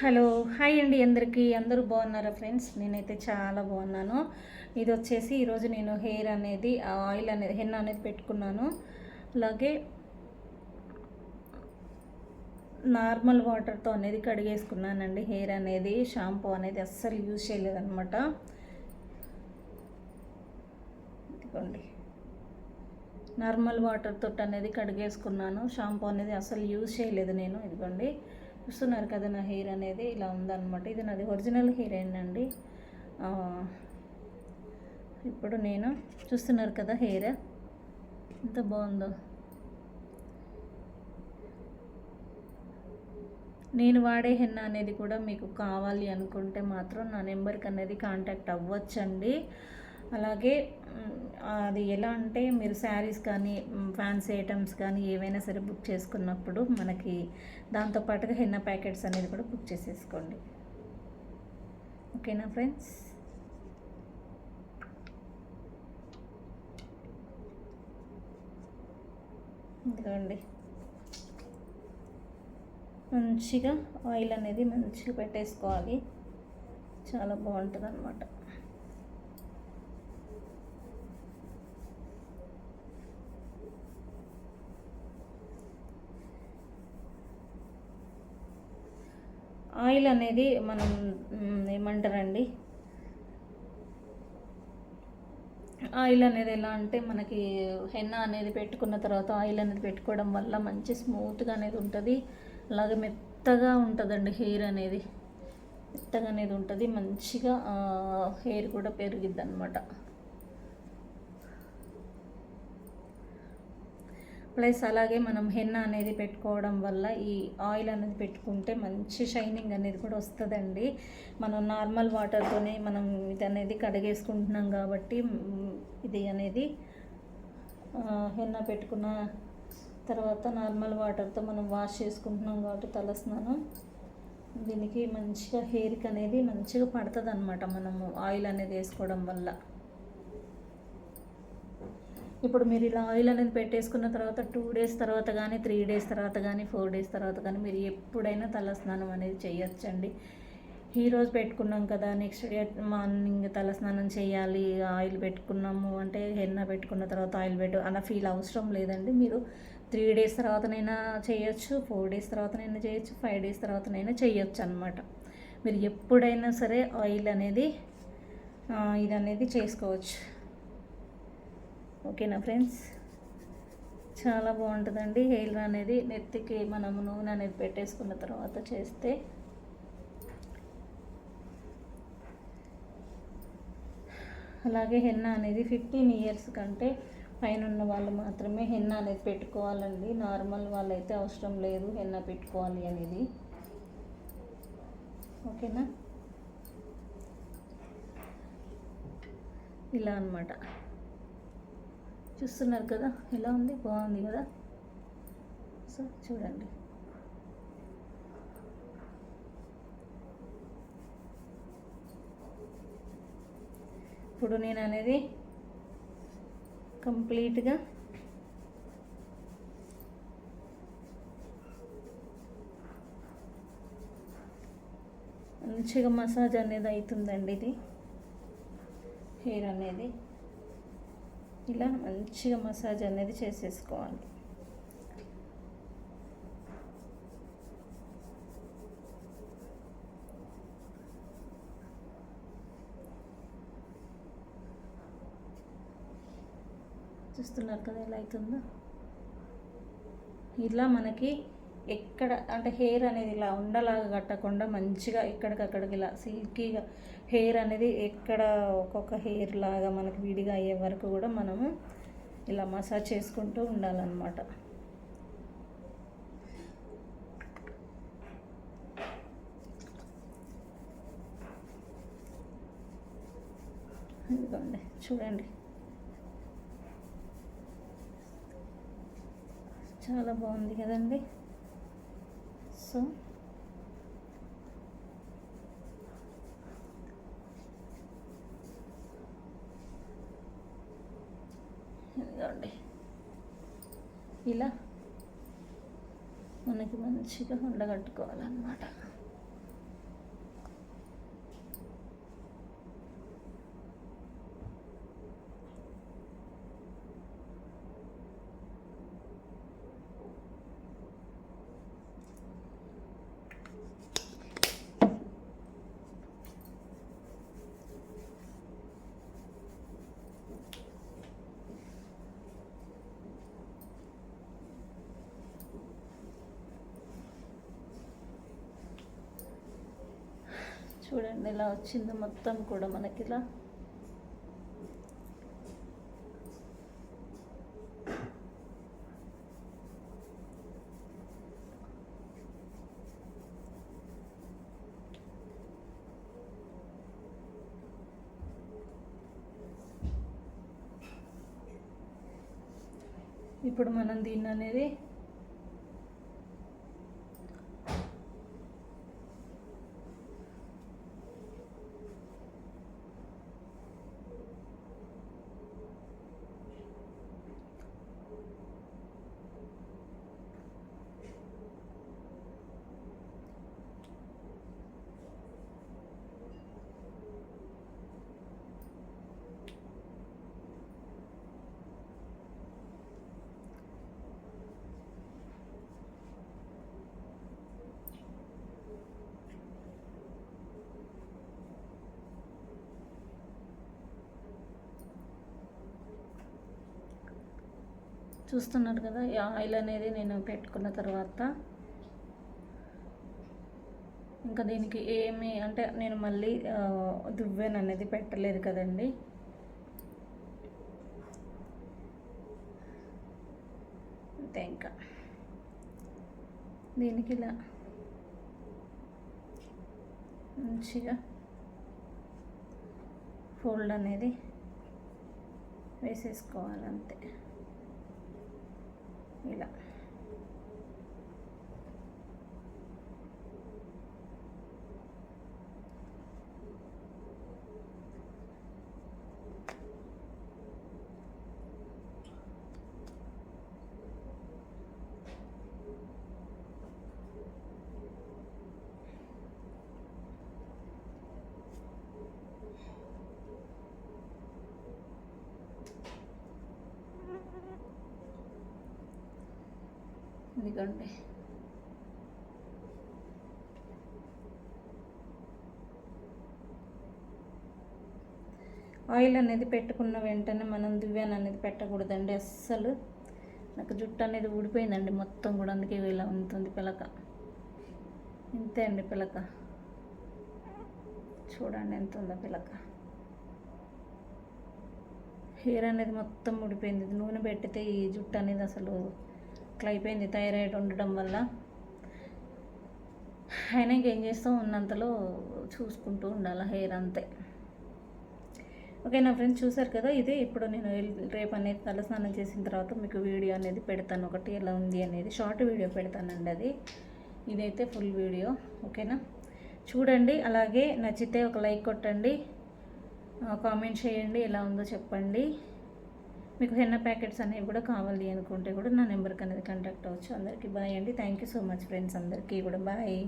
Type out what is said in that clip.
Hello hi అండి అందరికీ. అందరూ బాగున్నారా ఫ్రెండ్స్? నేనైతే చాలా బాగున్నాను. ఇది వచ్చేసి ఈరోజు నేను హెయిర్ అనేది ఆయిల్ అనేది హెన్న అనేది పెట్టుకున్నాను. అలాగే నార్మల్ వాటర్తో అనేది కడిగేసుకున్నానండి హెయిర్ అనేది. షాంపూ అనేది అస్సలు యూజ్ చేయలేదన్నమాట. ఇదిగోండి. నార్మల్ వాటర్ తోటి అనేది కడిగేసుకున్నాను. షాంపూ అనేది అసలు యూజ్ చేయలేదు నేను. ఇదిగోండి. చూస్తున్నారు కదా నా హెయిర్ అనేది ఇలా ఉందన్నమాట. ఇది నాది ఒరిజినల్ హెయిర్ ఏంటండి ఇప్పుడు నేను చూస్తున్నారు కదా హెయిర్. ఎంత బాగుందో. నేను వాడే హెన్న అనేది కూడా మీకు కావాలి అనుకుంటే మాత్రం నా నెంబర్కి అనేది కాంటాక్ట్ అవ్వచ్చండి. అలాగే అది ఎలా అంటే మీరు శారీస్ కానీ ఫ్యాన్సీ ఐటమ్స్ కానీ ఏవైనా సరే బుక్ చేసుకున్నప్పుడు మనకి దాంతోపాటుగా హెన్న ప్యాకెట్స్ అనేది కూడా బుక్ చేసేసుకోండి. ఓకేనా ఫ్రెండ్స్? ఇదిగోండి. మంచిగా ఆయిల్ అనేది మంచిగా పెట్టేసుకోవాలి. చాలా బాగుంటుంది అనమాట ఆయిల్ అనేది మనం ఏమంటారండి? ఆయిల్ అనేది ఎలా అంటే మనకి హెన్న అనేది పెట్టుకున్న తర్వాత ఆయిల్ అనేది పెట్టుకోవడం వల్ల మంచి స్మూత్గా అనేది ఉంటుంది. అలాగే మెత్తగా ఉంటుందండి హెయిర్ అనేది. మెత్తగా అనేది ఉంటుంది. మంచిగా హెయిర్ కూడా పెరిగిద్ది అనమాట ప్లస్ అలాగే మనం హెన్న అనేది పెట్టుకోవడం వల్ల ఈ ఆయిల్ అనేది పెట్టుకుంటే మంచి షైనింగ్ అనేది కూడా వస్తుందండి. మనం నార్మల్ వాటర్తోనే మనం ఇది అనేది కడిగేసుకుంటున్నాం కాబట్టి ఇది అనేది హెన్న పెట్టుకున్న తర్వాత నార్మల్ వాటర్తో మనం వాష్ చేసుకుంటున్నాం కాబట్టి తలస్నానం. దీనికి మంచిగా హెయిర్కి అనేది మంచిగా పడుతుంది అనమాట మనము ఆయిల్ అనేది వేసుకోవడం వల్ల. ఇప్పుడు మీరు ఇలా ఆయిల్ అనేది పెట్టేసుకున్న తర్వాత టూ డేస్ తర్వాత కానీ త్రీ డేస్ తర్వాత కానీ ఫోర్ డేస్ తర్వాత కానీ మీరు ఎప్పుడైనా తలస్నానం అనేది చేయొచ్చండి. ఈరోజు పెట్టుకున్నాం కదా నెక్స్ట్ డే మార్నింగ్ తలస్నానం చేయాలి ఆయిల్ పెట్టుకున్నాము అంటే హెన్న పెట్టుకున్న తర్వాత ఆయిల్ పెట్టు అలా ఫీల్ అవసరం లేదండి. మీరు త్రీ డేస్ తర్వాతనైనా చేయొచ్చు ఫోర్ డేస్ తర్వాతనైనా చేయొచ్చు ఫైవ్ డేస్ తర్వాతనైనా చేయొచ్చు అనమాట మీరు ఎప్పుడైనా సరే ఆయిల్ అనేది ఇది అనేది చేసుకోవచ్చు. ఓకేనా ఫ్రెండ్స్? చాలా బాగుంటుందండి. హెయిర్ అనేది నెత్తికి మనం నూనె అనేది పెట్టేసుకున్న తర్వాత చేస్తే. అలాగే హెన్న అనేది ఫిఫ్టీన్ ఇయర్స్ కంటే పైన ఉన్న వాళ్ళు మాత్రమే హెన్న అనేది పెట్టుకోవాలండి. నార్మల్ వాళ్ళైతే అవసరం లేదు హెన్న పెట్టుకోవాలి అనేది. ఓకేనా? ఇలా అనమాట చూస్తున్నారు కదా ఎలా ఉంది? బాగుంది కదా? సో చూడండి. ఇప్పుడు నేను అనేది కంప్లీట్గా మంచిగా మసాజ్ అనేది అవుతుందండి ఇది. హెయిర్ అనేది. ఇలా మంచిగా మసాజ్ అనేది చేసేసుకోవాలి. చూస్తున్నారు కదా ఎలా అవుతుందో? ఇలా మనకి ఎక్కడ అంటే హెయిర్ అనేది ఇలా ఉండలాగా కట్టకుండా మంచిగా ఎక్కడికక్కడికి ఇలా సిల్కీగా హెయిర్ అనేది ఎక్కడ ఒక్కొక్క హెయిర్ లాగా మనకి విడిగా అయ్యే వరకు కూడా మనము ఇలా మసాజ్ చేసుకుంటూ ఉండాలన్నమాట. ఇదిగోండి చూడండి. చాలా బాగుంది కదండి. సో ఇదిగోండి ఇలా మనకి మంచిగా ఉండగట్టుకోవాలన్నమాట చూడండి ఇలా వచ్చింది మొత్తం కూడా మనకి ఇలా. ఇప్పుడు మనం దీన్ని అనేది చూస్తున్నారు కదా ఈ ఆయిల్ అనేది నేను పెట్టుకున్న తర్వాత. ఇంకా దీనికి ఏమి అంటే నేను మళ్ళీ దువ్వెన అనేది పెట్టలేదు కదండి. అంతే ఇంకా. దీనికి ఇలా మంచిగా ఫోల్డ్ అనేది వేసేసుకోవాలి అంతే ఇలా ఎందుకంటే ఆయిల్ అనేది పెట్టుకున్న వెంటనే మనం దువ్వాన్ అనేది పెట్టకూడదండి అస్సలు. నాకు జుట్టు అనేది ఊడిపోయిందండి మొత్తం కూడా అందుకే ఇలా ఉంటుంది పిలక. ఇంతే అండి పిలక. చూడండి ఎంత ఉందో పిలక. హెయిర్ అనేది మొత్తం ఊడిపోయింది. నూనె పెట్టితే ఈ జుట్టు అనేది అసలు ఇట్లా అయిపోయింది థైరాయిడ్ ఉండడం వల్ల. అయినా ఏం చేస్తూ ఉన్నంతలో చూసుకుంటూ ఉండాలి హెయిర్ అంతే. ఓకే నా ఫ్రెండ్స్ చూసారు కదా ఇదే? ఇప్పుడు నేను రేపు అనేది తలస్నానం చేసిన తర్వాత మీకు వీడియో అనేది పెడతాను. ఒకటి ఎలా ఉంది అనేది షార్ట్ వీడియో పెడతానండి అది. ఇదైతే ఫుల్ వీడియో ఓకేనా? చూడండి అలాగే నచ్చితే ఒక లైక్ కొట్టండి. కామెంట్ చేయండి ఎలా ఉందో చెప్పండి. మీకు హెన్న ప్యాకెట్స్ అనేవి కూడా కావాలి అనుకుంటే కూడా నా నెంబర్కి అనేది కాంటాక్ట్ అవ్వచ్చు. అందరికీ బాయ్ అండి. Thank you so much friends అందరికీ కూడా బాయ్.